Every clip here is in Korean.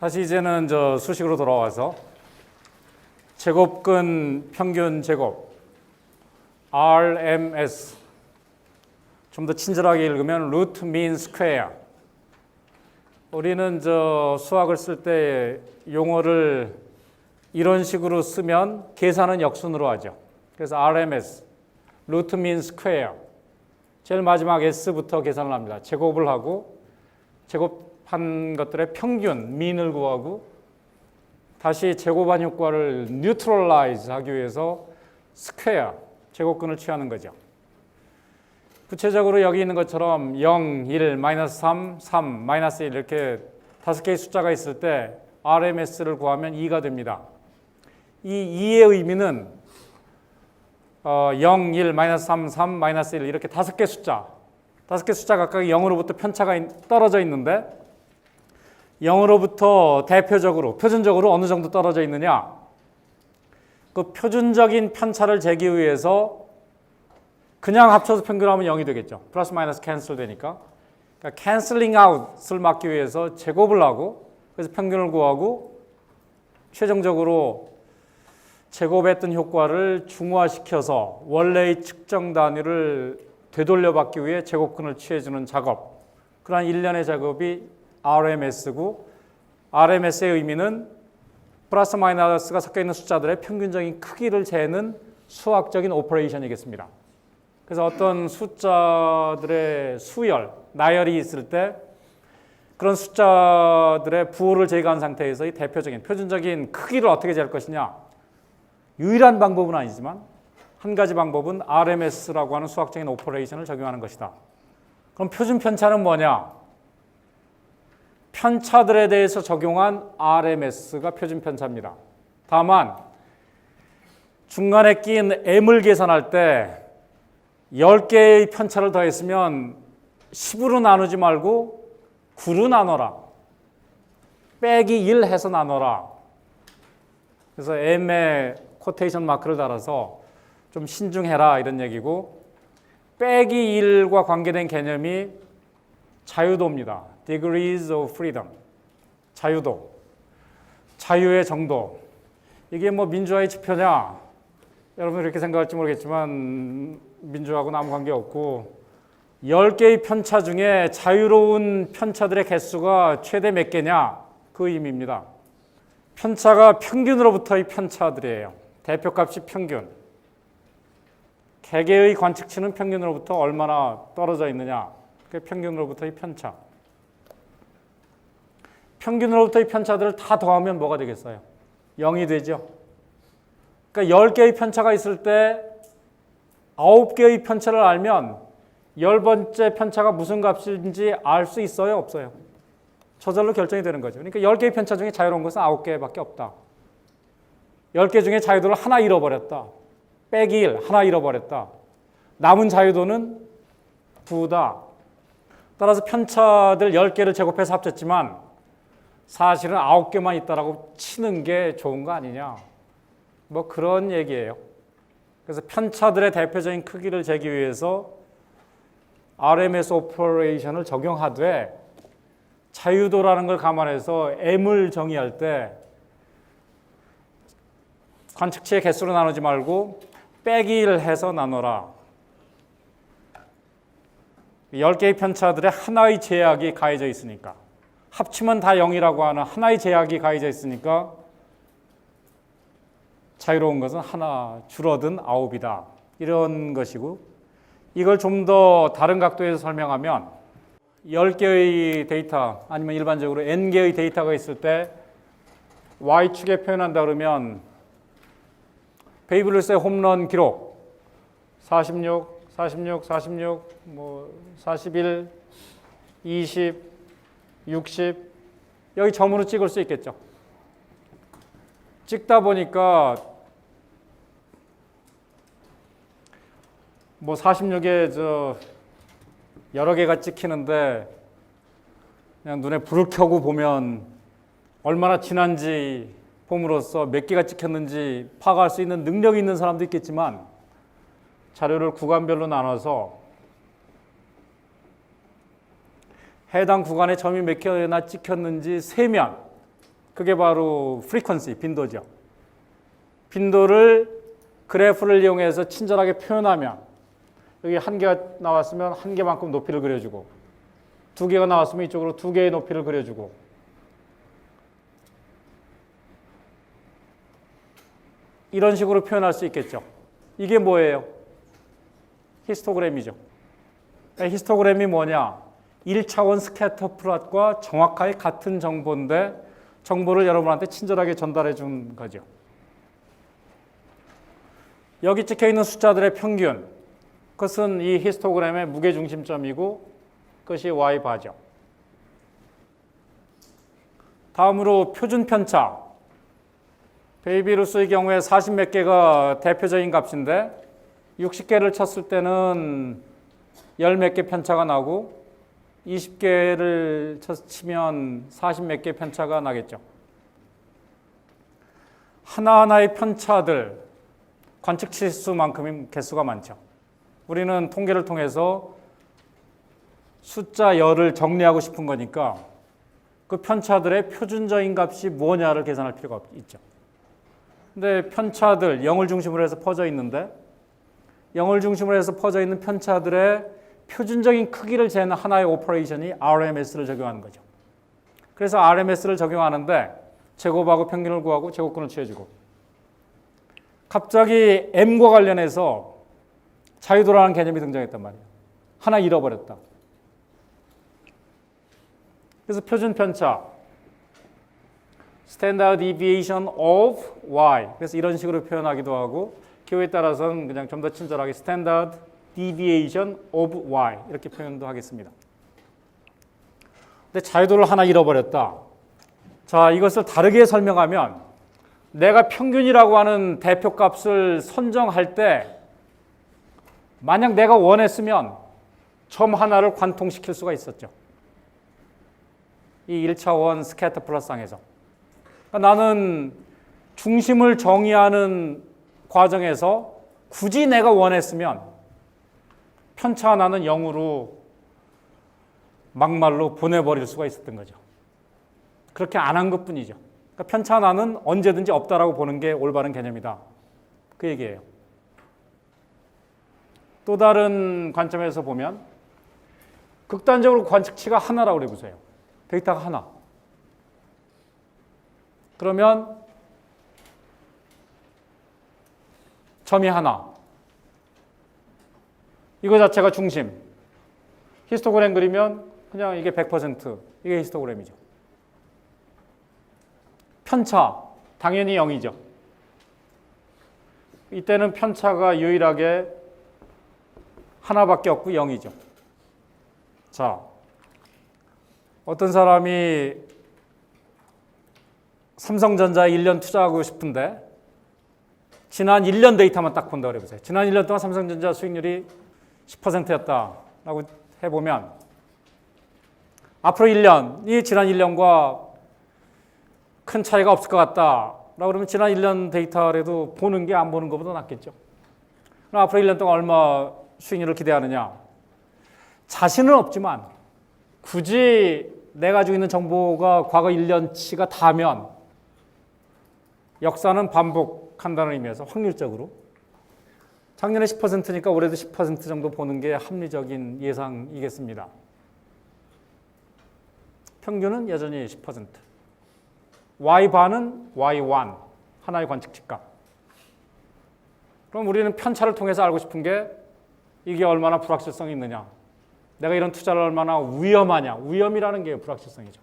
다시 이제는 저 수식으로 돌아와서 제곱근 평균 제곱 RMS 좀 더 친절하게 읽으면 루트 민 스퀘어 우리는 저 수학을 쓸 때 용어를 이런 식으로 쓰면 계산은 역순으로 하죠. 그래서 RMS 루트 민 스퀘어 제일 마지막 S부터 계산을 합니다. 제곱을 하고 제곱 한 것들의 평균 민을 구하고 다시 제곱한 효과를 뉴트럴라이즈 하기 위해서 스퀘어 제곱근을 취하는 거죠. 구체적으로 여기 있는 것처럼 0, 1, 마이너스 3, 3, 마이너스 1 이렇게 다섯 개의 숫자가 있을 때 RMS를 구하면 2가 됩니다. 이 2의 의미는 어, 0, 1, 마이너스 3, 3, 마이너스 1 이렇게 다섯 개 숫자 다섯 개 숫자 각각 0으로부터 편차가 있- 떨어져 있는데 0으로부터 대표적으로 표준적으로 어느 정도 떨어져 있느냐 그 표준적인 편차를 재기 위해서 그냥 합쳐서 평균하면 0이 되겠죠. 플러스 마이너스 캔슬 되니까. 그러니까 캔슬링 아웃을 막기 위해서 제곱을 하고 그래서 평균을 구하고 최종적으로 제곱했던 효과를 중화시켜서 원래의 측정 단위를 되돌려 받기 위해 제곱근을 취해주는 작업. 그러한 일련의 작업이 RMS고 RMS의 의미는 플러스 마이너스가 섞여 있는 숫자들의 평균적인 크기를 재는 수학적인 오퍼레이션이겠습니다. 그래서 어떤 숫자들의 수열, 나열이 있을 때 그런 숫자들의 부호를 제거한 상태에서 이 대표적인 표준적인 크기를 어떻게 잴 것이냐 유일한 방법은 아니지만 한 가지 방법은 RMS라고 하는 수학적인 오퍼레이션을 적용하는 것이다. 그럼 표준 편차는 뭐냐? 편차들에 대해서 적용한 RMS가 표준 편차입니다. 다만 중간에 낀 M을 계산할 때 10개의 편차를 더했으면 10으로 나누지 말고 9로 나눠라. 빼기 1 해서 나눠라. 그래서 M의 코테이션 마크를 달아서 좀 신중해라 이런 얘기고 빼기 1과 관계된 개념이 자유도입니다. Degrees of freedom. 자유도. 자유의 정도. 이게 뭐 민주화의 지표냐? 여러분 이렇게 생각할지 모르겠지만 민주하고는 아무 관계 없고 10개의 편차 중에 자유로운 편차들의 개수가 최대 몇 개냐? 그 의미입니다. 편차가 평균으로부터의 편차들이에요. 대표값이 평균. 개개의 관측치는 평균으로부터 얼마나 떨어져 있느냐? 그게 평균으로부터의 편차. 평균으로부터의 편차들을 다 더하면 뭐가 되겠어요? 0이 되죠. 그러니까 10개의 편차가 있을 때 9개의 편차를 알면 열 번째 편차가 무슨 값인지 알 수 있어요, 없어요? 저절로 결정이 되는 거죠. 그러니까 10개의 편차 중에 자유로운 것은 9개밖에 없다. 10개 중에 자유도를 하나 잃어버렸다. 빼기 1, 하나 잃어버렸다. 남은 자유도는 9다. 따라서 편차들 10개를 제곱해서 합쳤지만 사실은 9개만 있다라고 치는 게 좋은 거 아니냐. 뭐 그런 얘기예요. 그래서 편차들의 대표적인 크기를 재기 위해서 RMS 오퍼레이션을 적용하되 자유도라는 걸 감안해서 M을 정의할 때 관측치의 개수로 나누지 말고 빼기 1 해서 나눠라. 10개의 편차들의 하나의 제약이 가해져 있으니까 합치면 다 0이라고 하는 하나의 제약이 가해져 있으니까 자유로운 것은 하나 줄어든 아홉이다. 이런 것이고 이걸 좀 더 다른 각도에서 설명하면 10개의 데이터 아니면 일반적으로 n개의 데이터가 있을 때 y축에 표현한다 그러면 베이블루스의 홈런 기록 46, 46, 46, 뭐 41, 20, 60 여기 점으로 찍을 수 있겠죠. 찍다 보니까 뭐 46에 저 여러 개가 찍히는데 그냥 눈에 불을 켜고 보면 얼마나 지난지 봄으로써 몇 개가 찍혔는지 파악할 수 있는 능력이 있는 사람도 있겠지만 자료를 구간별로 나눠서 해당 구간에 점이 몇 개나 찍혔는지 세면 그게 바로 frequency, 빈도죠. 빈도를 그래프를 이용해서 친절하게 표현하면 여기 한 개가 나왔으면 한 개만큼 높이를 그려주고 두 개가 나왔으면 이쪽으로 두 개의 높이를 그려주고 이런 식으로 표현할 수 있겠죠. 이게 뭐예요? 히스토그램이죠. 히스토그램이 뭐냐? 1차원 스캐터 플롯과 정확하게 같은 정보인데 정보를 여러분한테 친절하게 전달해 준 거죠. 여기 찍혀 있는 숫자들의 평균, 그것은 이 히스토그램의 무게 중심점이고 그것이 y 바죠. 다음으로 표준 편차. 베이비루스의 경우에 40몇 개가 대표적인 값인데 60개를 쳤을 때는 열몇개 편차가 나고 20개를 치면 40몇 개 편차가 나겠죠. 하나하나의 편차들 관측 치수만큼 개수가 많죠. 우리는 통계를 통해서 숫자 열을 정리하고 싶은 거니까 그 편차들의 표준적인 값이 뭐냐를 계산할 필요가 있죠. 근데 편차들 0을 중심으로 해서 퍼져 있는데 0을 중심으로 해서 퍼져 있는 편차들의 표준적인 크기를 재는 하나의 오퍼레이션이 RMS를 적용하는 거죠. 그래서 RMS를 적용하는데 제곱하고 평균을 구하고 제곱근을 취해주고 갑자기 M과 관련해서 자유도라는 개념이 등장했단 말이에요. 하나 잃어버렸다. 그래서 표준 편차 standard deviation of y 그래서 이런 식으로 표현하기도 하고 기호에 따라서는 그냥 좀 더 친절하게 standard deviation of y 이렇게 표현도 하겠습니다. 근데 자유도를 하나 잃어버렸다. 자, 이것을 다르게 설명하면 내가 평균이라고 하는 대표값을 선정할 때 만약 내가 원했으면 점 하나를 관통시킬 수가 있었죠. 이 1차원 스캐터 플러스상에서. 그러니까 나는 중심을 정의하는 과정에서 굳이 내가 원했으면 편차 하나는 0으로 막말로 보내버릴 수가 있었던 거죠. 그렇게 안 한 것 뿐이죠. 그러니까 편차 하나는 언제든지 없다라고 보는 게 올바른 개념이다. 그 얘기예요. 또 다른 관점에서 보면 극단적으로 관측치가 하나라고 그래 보세요. 데이터가 하나. 그러면 점이 하나. 이거 자체가 중심. 히스토그램 그리면 그냥 이게 100% 이게 히스토그램이죠. 편차 당연히 0이죠. 이때는 편차가 유일하게 하나밖에 없고 0이죠. 자, 어떤 사람이 삼성전자에 1년 투자하고 싶은데 지난 1년 데이터만 딱 본다고 해보세요. 지난 1년 동안 삼성전자 수익률이 10%였다라고 해보면 앞으로 1년이 지난 1년과 큰 차이가 없을 것 같다라고 그러면 지난 1년 데이터라도 보는 게 안 보는 것보다 낫겠죠. 그럼 앞으로 1년 동안 얼마 수익률을 기대하느냐? 자신은 없지만 굳이 내가 가지고 있는 정보가 과거 1년치가 다면 역사는 반복한다는 의미에서 확률적으로 작년에 10%니까 올해도 10% 정도 보는 게 합리적인 예상이겠습니다. 평균은 여전히 10%. Y 반은 Y1 하나의 관측치값. 그럼 우리는 편차를 통해서 알고 싶은 게 이게 얼마나 불확실성이 있느냐. 내가 이런 투자를 얼마나 위험하냐. 위험이라는 게 불확실성이죠.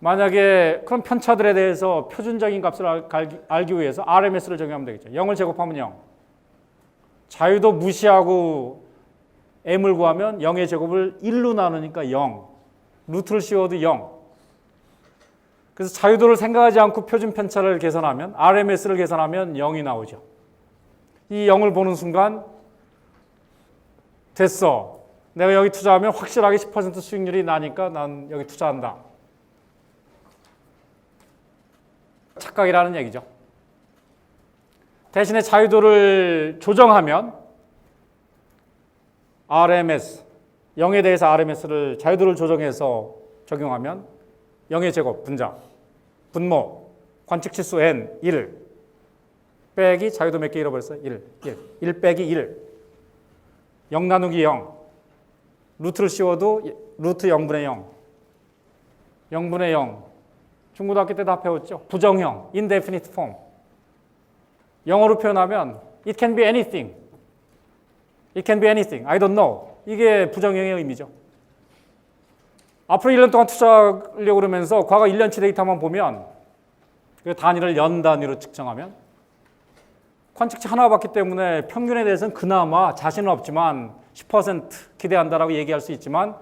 만약에 그런 편차들에 대해서 표준적인 값을 알, 알기 위해서 RMS를 적용하면 되겠죠. 0을 제곱하면 0. 자유도 무시하고 m을 구하면 0의 제곱을 1로 나누니까 0. 루트를 씌워도 0. 그래서 자유도를 생각하지 않고 표준 편차를 계산하면 RMS를 계산하면 0이 나오죠. 이 0을 보는 순간 됐어. 내가 여기 투자하면 확실하게 10% 수익률이 나니까 난 여기 투자한다. 착각이라는 얘기죠. 대신에 자유도를 조정하면 RMS, 0에 대해서 RMS를 자유도를 조정해서 적용하면 0의 제곱 분자 분모 관측 치수 n 1 빼기 자유도 몇 개 잃어버렸어요? 1 1 1 빼기 1 0 나누기 0 루트를 씌워도 루트 0분의 0 0분의 0 중고등학교 때 다 배웠죠? 부정형 indefinite form. 영어로 표현하면 it can be anything. It can be anything. I don't know. 이게 부정형의 의미죠. 앞으로 1년 동안 투자하려고 그러면서 과거 1년치 데이터만 보면 그 단위를 연 단위로 측정하면 관측치 하나 봤기 때문에 평균에 대해서는 그나마 자신은 없지만 10% 기대한다라고 얘기할 수 있지만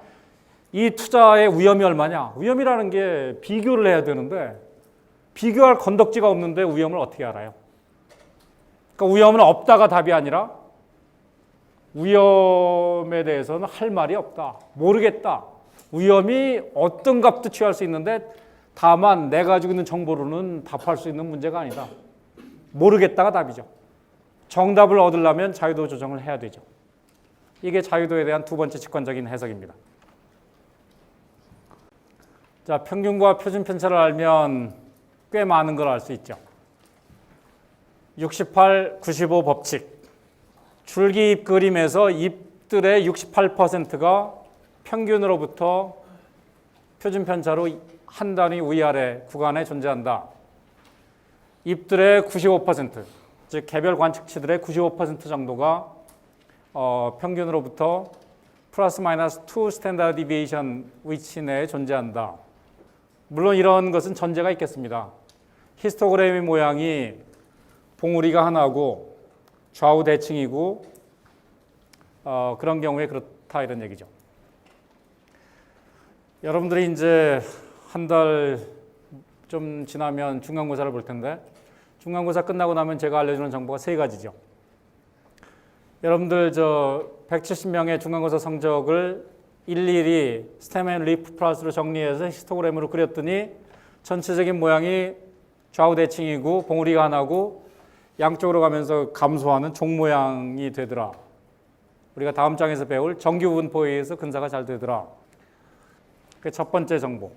이 투자의 위험이 얼마냐? 위험이라는 게 비교를 해야 되는데 비교할 건덕지가 없는데 위험을 어떻게 알아요? 그러니까 위험은 없다가 답이 아니라 위험에 대해서는 할 말이 없다. 모르겠다. 위험이 어떤 값도 취할 수 있는데 다만 내가 가지고 있는 정보로는 답할 수 있는 문제가 아니다. 모르겠다가 답이죠. 정답을 얻으려면 자유도 조정을 해야 되죠. 이게 자유도에 대한 두 번째 직관적인 해석입니다. 자, 평균과 표준 편차를 알면 꽤 많은 걸 알 수 있죠. 68, 95 법칙. 줄기 잎 그림에서 잎들의 68%가 평균으로부터 표준 편차로 한 단위 위아래 구간에 존재한다. 잎들의 95%, 즉 개별 관측치들의 95% 정도가 어, 평균으로부터 플러스 마이너스 2 스탠다드 디비에이션 위치 내에 존재한다. 물론 이런 것은 전제가 있겠습니다. 히스토그램의 모양이 봉우리가 하나고 좌우 대칭이고 어, 그런 경우에 그렇다 이런 얘기죠. 여러분들이 이제 한 달 좀 지나면 중간고사를 볼 텐데 중간고사 끝나고 나면 제가 알려주는 정보가 세 가지죠. 여러분들 저 170명의 중간고사 성적을 일일이 스템 앤 리프 플러스로 정리해서 히스토그램으로 그렸더니 전체적인 모양이 좌우 대칭이고 봉우리가 하나고 양쪽으로 가면서 감소하는 종 모양이 되더라. 우리가 다음 장에서 배울 정규 분포에 의해서 근사가 잘 되더라. 그 첫 번째 정보.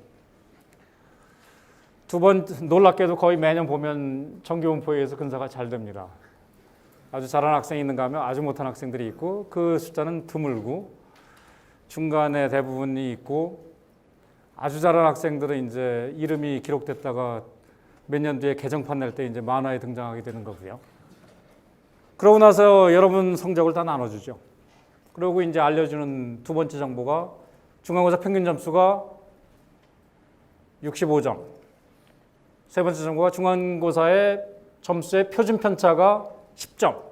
두 번 놀랍게도 거의 매년 보면 정규 분포에 의해서 근사가 잘 됩니다. 아주 잘하는 학생이 있는가 하면 아주 못한 학생들이 있고 그 숫자는 드물고 중간에 대부분이 있고 아주 잘하는 학생들은 이제 이름이 기록됐다가 몇 년 뒤에 개정판 낼 때 이제 만화에 등장하게 되는 거고요. 그러고 나서 여러분 성적을 다 나눠주죠. 그리고 이제 알려주는 두 번째 정보가 중간고사 평균 점수가 65점. 세 번째 정보가 중간고사의 점수의 표준 편차가 10점.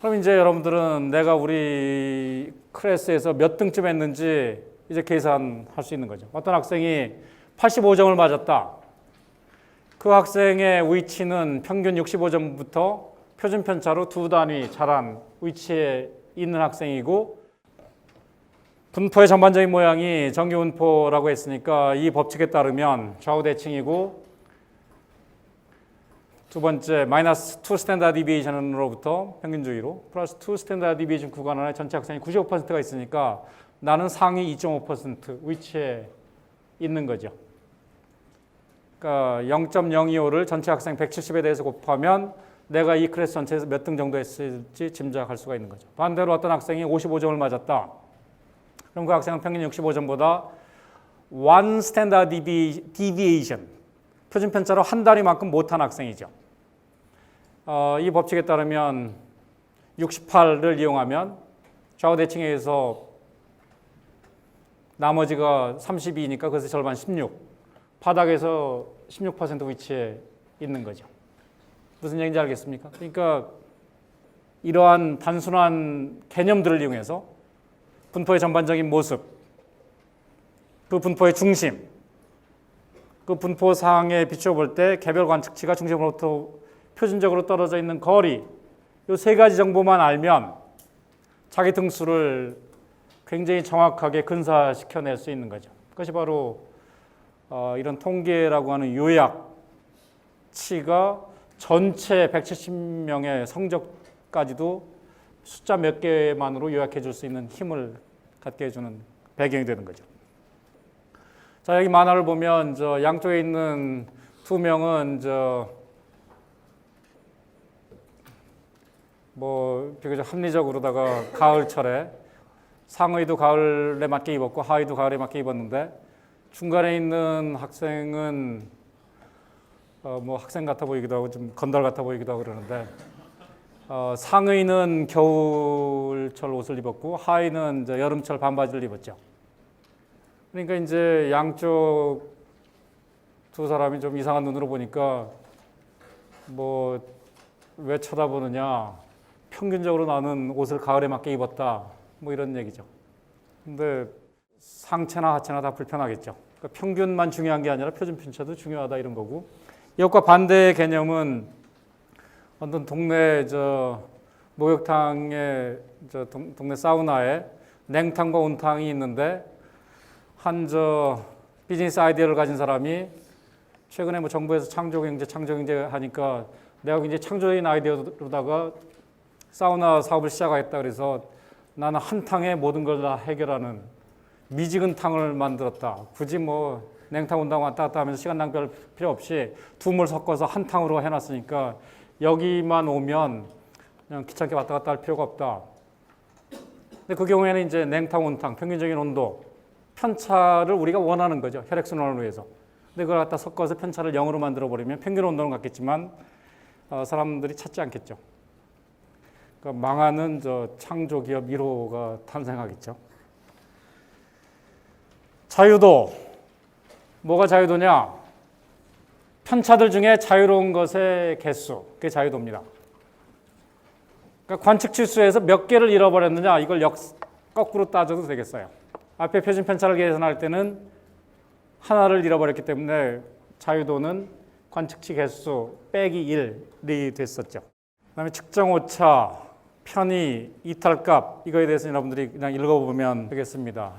그럼 이제 여러분들은 내가 우리 클래스에서 몇 등쯤 했는지 이제 계산할 수 있는 거죠. 어떤 학생이 85점을 맞았다. 그 학생의 위치는 평균 65점부터 표준 편차로 두 단위 자란 위치에 있는 학생이고 분포의 전반적인 모양이 정규 분포라고 했으니까 이 법칙에 따르면 좌우 대칭이고 두 번째 마이너스 2 스탠다드 디비에이션으로부터 평균주의로 플러스 2 스탠다드 디비에이션 구간 안에 전체 학생이 95%가 있으니까 나는 상위 2.5% 위치에 있는 거죠. 그러니까 0.025를 전체 학생 170에 대해서 곱하면 내가 이 클래스 전체에서 몇 등 정도 했을지 짐작할 수가 있는 거죠. 반대로 어떤 학생이 55점을 맞았다. 그럼 그 학생은 평균 65점보다 one standard deviation 표준 편차로 한 단위만큼 못한 학생이죠. 어, 이 법칙에 따르면 68을 이용하면 좌우 대칭에 의해서 나머지가 32니까 그래서 절반 16. 바닥에서 16% 위치에 있는 거죠. 무슨 얘기인지 알겠습니까? 그러니까 이러한 단순한 개념들을 이용해서 분포의 전반적인 모습, 그 분포의 중심, 그 분포 상에 비춰볼 때 개별 관측치가 중심으로부터 표준적으로 떨어져 있는 거리, 이 세 가지 정보만 알면 자기 등수를 굉장히 정확하게 근사시켜낼 수 있는 거죠. 그것이 바로 어, 이런 통계라고 하는 요약치가 전체 170명의 성적까지도 숫자 몇 개만으로 요약해 줄 수 있는 힘을 갖게 해주는 배경이 되는 거죠. 자 여기 만화를 보면 저 양쪽에 있는 두 명은 저뭐 비교적 합리적으로다가 가을철에 상의도 가을에 맞게 입었고 하의도 가을에 맞게 입었는데 중간에 있는 학생은 어, 뭐 학생 같아 보이기도 하고 좀 건달 같아 보이기도 하고 그러는데 어, 상의는 겨울철 옷을 입었고 하의는 여름철 반바지를 입었죠. 그러니까 이제 양쪽 두 사람이 좀 이상한 눈으로 보니까 뭐 왜 쳐다보느냐 평균적으로 나는 옷을 가을에 맞게 입었다 뭐 이런 얘기죠. 근데 상체나 하체나 다 불편하겠죠. 그러니까 평균만 중요한 게 아니라 표준 편차도 중요하다 이런 거고 이것과 반대의 개념은 어떤 동네 저 목욕탕에 저 동, 동네 사우나에 냉탕과 온탕이 있는데 한 저 비즈니스 아이디어를 가진 사람이 최근에 뭐 정부에서 창조경제 창조경제 하니까 내가 굉장히 창조적인 아이디어로다가 사우나 사업을 시작하겠다 그래서 나는 한 탕에 모든 걸 다 해결하는 미지근 탕을 만들었다. 굳이 뭐 냉탕 온탕 왔다 갔다 하면서 시간 낭비할 필요 없이 두 물 섞어서 한 탕으로 해놨으니까 여기만 오면 그냥 귀찮게 왔다 갔다 할 필요가 없다. 근데 그 경우에는 이제 냉탕, 온탕, 평균적인 온도, 편차를 우리가 원하는 거죠. 혈액순환을 위해서. 근데 그걸 갖다 섞어서 편차를 0으로 만들어 버리면 평균 온도는 같겠지만 어, 사람들이 찾지 않겠죠. 그러니까 망하는 저 창조 기업 1호가 탄생하겠죠. 자유도 뭐가 자유도냐? 편차들 중에 자유로운 것의 개수, 그게 자유도입니다. 그러니까 관측 치수에서 몇 개를 잃어버렸느냐, 이걸 역, 거꾸로 따져도 되겠어요. 앞에 표준 편차를 계산할 때는 하나를 잃어버렸기 때문에 자유도는 관측치 개수 빼기 1이 됐었죠. 그 다음에 측정 오차, 편의, 이탈값 이거에 대해서 여러분들이 그냥 읽어보면 되겠습니다.